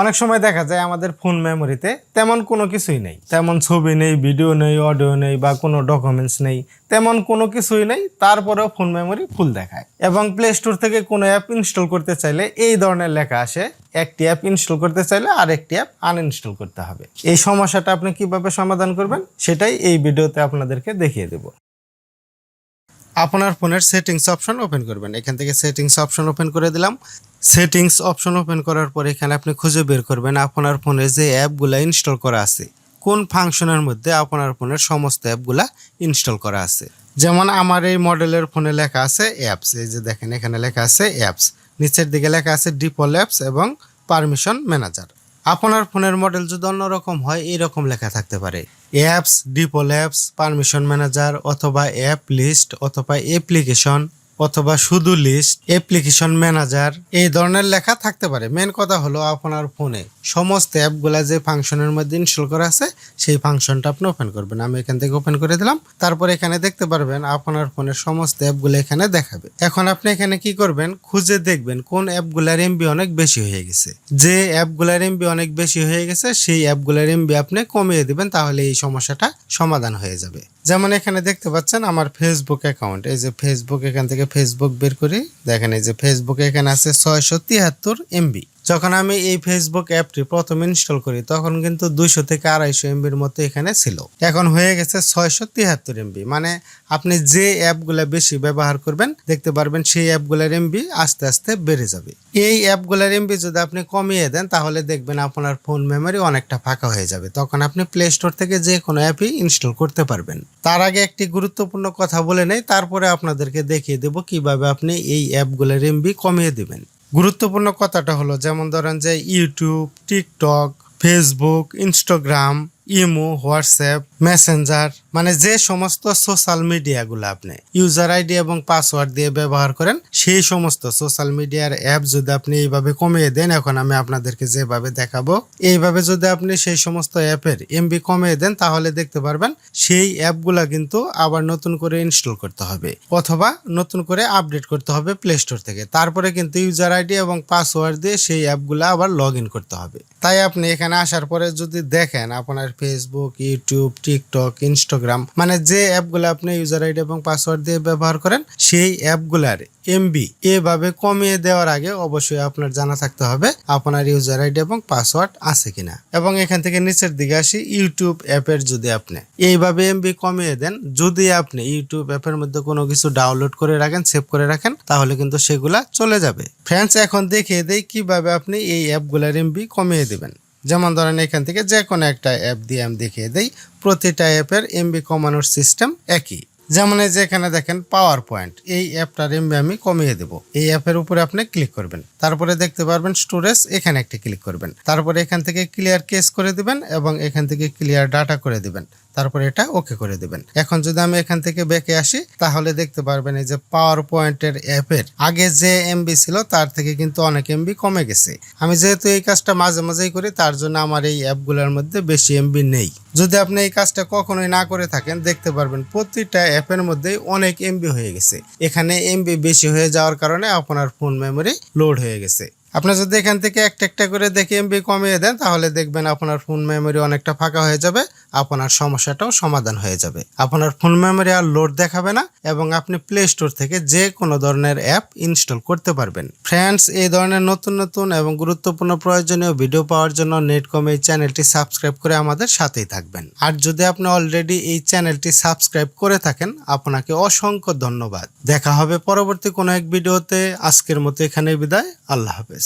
অনেক সময় দেখা যায় আমাদের ফোন মেমোরিতে তেমন কোনো কিছুই নেই। তেমন ছবি নেই ভিডিও নেই অডিও নেই বা কোনো ডকুমেন্টস নেই, তেমন কোনো কিছুই নেই, তারপরেও ফোন মেমোরি ফুল দেখায়। এবং প্লে স্টোর থেকে কোনো অ্যাপ ইনস্টল করতে চাইলে এই ধরনের লেখা আসে, একটি অ্যাপ ইনস্টল করতে চাইলে আর একটি অ্যাপ আনইনস্টল করতে হবে। এই সমস্যাটা আপনি কীভাবে সমাধান করবেন, সেটাই এই ভিডিওতে আপনাদেরকে দেখিয়ে দেব। আপনার ফোনের সেটিংস অপশন ওপেন করবেন। এখান থেকে সেটিংস অপশন ওপেন করে দিলাম। সেটিংস অপশন ওপেন করার পর এখানে আপনি খুঁজে বের করবেন আপনার ফোনে যে অ্যাপগুলো ইনস্টল করা আছে। কোন ফাংশনের মধ্যে আপনার ফোনের সমস্ত অ্যাপগুলা ইনস্টল করা আছে। যেমন আমার এই মডেলের ফোনে লেখা আছে অ্যাপস। এই যে দেখেন, এখানে লেখা আছে অ্যাপস। নিচের দিকে লেখা আছে ডিপল অ্যাপস এবং পারমিশন ম্যানেজার। আপনার ফোনের মডেল যদি অন্যরকম হয় এরকম লেখা থাকতে পারে। অ্যাপস ডিপল অ্যাপস পারমিশন ম্যানেজার অথবা অ্যাপ লিস্ট অথবা অ্যাপ্লিকেশন অথবা শুধু লিস্ট অ্যাপ্লিকেশন ম্যানেজার এই ধরনের লেখা থাকতে পারে। মেন কথা হলো আপনার ফোনে সমস্ত অ্যাপগুলা যে ফাংশনের মধ্যে ইনস্টল করা আছে, সেই ফাংশনটা আপনি ওপেন করবেন। আমি এখান থেকে ওপেন করে দিলাম। তারপর এখানে দেখতে পারবেন আপনার ফোনের সমস্ত অ্যাপগুলো এখানে দেখাবে। এখন আপনি এখানে কি করবেন? খুঁজে দেখবেন কোন অ্যাপগুলার এমবি অনেক বেশি হয়ে গেছে। যে অ্যাপগুলার এমবি অনেক বেশি হয়ে গেছে, সেই অ্যাপগুলার এমবি আপনি কমিয়ে দিবেন, তাহলে এই সমস্যাটা সমাধান হয়ে যাবে। যেমন এখানে দেখতে পাচ্ছেন আমার ফেসবুক অ্যাকাউন্ট এই যে ফেসবুক এখান থেকে ফেসবুক বের করি। দেখেন এই যে ফেসবুকে এখানে আছে ছয়শো তিয়াত্তর এমবি যখন আমি এই ফেসবুক অ্যাপটি প্রথম ইনস্টল করি, তখন কিন্তু দুইশো থেকে আড়াইশো এমবির মতো এখানে ছিল। এখন হয়ে গেছে ছয়শো তিয়াত্তর এমবি মানে আপনি যে অ্যাপগুলো বেশি ব্যবহার করবেন, দেখতে পারবেন সেই অ্যাপগুলোর এমবি আস্তে আস্তে বেড়ে যাবে। এই অ্যাপগুলোর এমবি যদি আপনি কমিয়ে দেন, তাহলে দেখবেন আপনার ফোন মেমোরি অনেকটা ফাঁকা হয়ে যাবে। তখন আপনি প্লে স্টোর থেকে যে কোনো অ্যাপই ইনস্টল করতে পারবেন। তার আগে একটি গুরুত্বপূর্ণ কথা বলে নেই, তারপরে আপনাদেরকে দেখিয়ে দেব কীভাবে আপনি এই অ্যাপগুলোর এমবি কমিয়ে দিবেন। গুরুত্বপূর্ণ কথাটা হলো যেমন ধরেন যে YouTube TikTok Facebook Instagram imo WhatsApp Messenger মানে যে সমস্ত সোশ্যাল মিডিয়াগুলো আপনি ইউজার আইডি এবং পাসওয়ার্ড দিয়ে ব্যবহার করেন, সেই সমস্ত সোশ্যাল মিডিয়ার অ্যাপ যদি আপনি এইভাবে কমিয়ে দেন, এখন আমি আপনাদেরকে যেভাবে দেখাবো, এইভাবে যদি আপনি সেই সমস্ত অ্যাপের এমবি কমিয়ে দেন, তাহলে দেখতে পারবেন সেই অ্যাপগুলা কিন্তু আবার নতুন করে ইনস্টল করতে হবে অথবা নতুন করে আপডেট করতে হবে প্লে স্টোর থেকে। তারপরে কিন্তু ইউজার আইডি এবং পাসওয়ার্ড দিয়ে সেই অ্যাপগুলো আবার লগ করতে হবে। তাই আপনি এখানে আসার পরে যদি দেখেন আপনার ফেসবুক ইউটিউব টিকটক, ইনস্টাগ্রাম মানে যে অ্যাপগুলো আপনি ইউজার আইডি এবং পাসওয়ার্ড দিয়ে ব্যবহার করেন, সেই অ্যাপগুলার এমবি এভাবে কমিয়ে দেওয়ার আগে অবশ্যই আপনার জানা থাকতে হবে আপনার ইউজার আইডি এবং পাসওয়ার্ড আছে কিনা। এবং এখান থেকে নিচের দিকে আসি ইউটিউব অ্যাপের যদি আপনি এইভাবে এমবি কমিয়ে দেন, যদি আপনি ইউটিউব অ্যাপের মধ্যে কোনো কিছু ডাউনলোড করে রাখেন সেভ করে রাখেন, তাহলে কিন্তু সেগুলা চলে যাবে। ফ্রেন্ডস এখন দেখিয়ে দেই কীভাবে আপনি এই অ্যাপগুলার এমবি কমিয়ে দেবেন। যেমন ধরেন এখান থেকে যে কোনো একটা অ্যাপ দিয়ে আমি দেখিয়ে দিই, প্রতিটা অ্যাপের এমবি কমানোর সিস্টেম একই। যেমন এই যে এখানে দেখেন পাওয়ার পয়েন্ট এই অ্যাপটার এমবি আমি কমিয়ে দেব। এই অ্যাপের উপরে আপনি ক্লিক করবেন। তারপরে দেখতে পারবেন স্টোরেজ এখানে একটি ক্লিক করবেন। তারপরে এখান থেকে ক্লিয়ার কেস করে দিবেন এবং এখান থেকে ক্লিয়ার ডাটা করে দিবেন। তারপরে এটা ওকে করে দিবেন। এখন যদি আমি এখান থেকে ব্যাকে আসি, তাহলে দেখতে পারবেন এই যে পাওয়ার পয়েন্টের অ্যাপের আগে যে এমবি ছিল, তার থেকে কিন্তু অনেক এমবি কমে গেছে। আমি যেহেতু এই কাজটা মাঝে মাঝেই করি, তার জন্য আমার এই অ্যাপগুলোর মধ্যে বেশি এমবি নেই। যদি আপনি এই কাজটা কখনোই না করে থাকেন, দেখতে পারবেন প্রতিটা অ্যাপের মধ্যেই অনেক এমবি হয়ে গেছে। এখানে এমবি বেশি হয়ে যাওয়ার কারণে আপনার ফোন মেমোরি লোড হয়ে গেছে। আপনি যদি এখান থেকে একটা একটা করে দেখে এমবি কমিয়ে দেন, তাহলে দেখবেন আপনার ফোন মেমোরি অনেকটা ফাঁকা হয়ে যাবে, আপনার সমস্যাটাও সমাধান হয়ে যাবে। আপনার ফোন মেমোরি আর লোড দেখাবে না এবং আপনি প্লে স্টোর থেকে যে কোনো ধরনের অ্যাপ ইনস্টল করতে পারবেন। ফ্রেন্ডস এই ধরনের নতুন নতুন এবং গুরুত্বপূর্ণ প্রয়োজনীয় ভিডিও পাওয়ার জন্য নেটকম এই চ্যানেলটি সাবস্ক্রাইব করে আমাদের সাথেই থাকবেন। আর যদি আপনি অলরেডি এই চ্যানেলটি সাবস্ক্রাইব করে থাকেন, আপনাকে অসংখ্য ধন্যবাদ। দেখা হবে পরবর্তী কোনো এক ভিডিওতে আজকের মতো এখানে বিদায়। আল্লাহ হাফেজ।